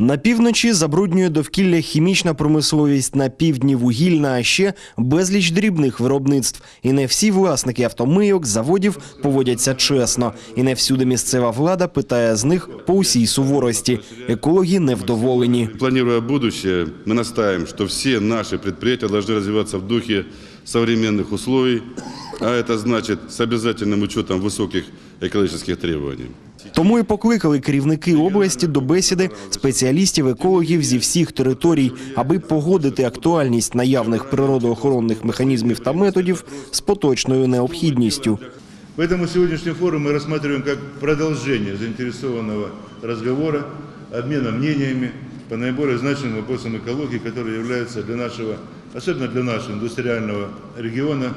На півночі забруднює довкілля хімічна промисловість, на півдні вугільна, а ще безліч дрібних виробництв. І не всі власники автомийок, заводів поводяться чесно. І не всюди місцева влада питає з них по усій суворості. Екологи невдоволені. Планируя будущее, мы настаиваем, что все наши предприятия должны развиваться в духе современных условий, а это значит с обязательным учетом высоких экологических требований. Тому і покликали керівники області до бесіди спеціалістів-екологів зі всіх територій, аби погодити актуальність наявних природоохоронних механізмів та методів з поточною необхідністю. Поэтому сегодняшний форум мы рассматриваем как продолжение заинтересованного разговора, обмена мнениями по наиболее значимым вопросам экологии, которые являются для нашего, особенно для нашего индустриального региона,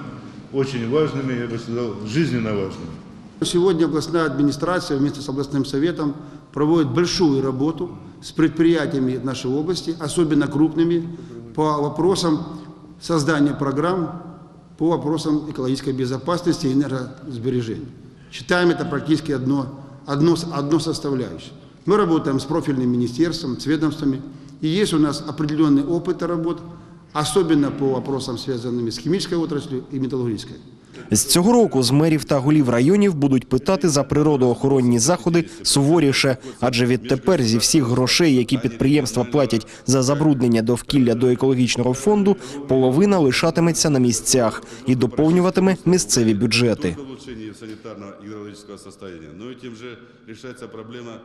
очень важными, я бы сказал, жизненно важными. Сегодня областная администрация вместе с областным советом проводит большую работу с предприятиями нашей области, особенно крупными, по вопросам создания программ по вопросам экологической безопасности и энергосбережения. Считаем это практически одно, одно, одно составляющее. Мы работаем с профильным министерством, с ведомствами, и есть у нас определенный опыт работ, особенно по вопросам, связанным с химической отраслью и металлургической. З цього року з мерів та голів районів будуть питати за природоохоронні заходи суворіше, адже відтепер зі всіх грошей, які підприємства платять за забруднення довкілля до екологічного фонду, половина лишатиметься на місцях і доповнюватиме місцеві бюджети. улучшении санитарно-гидрологического состояния, но и тем же решается проблема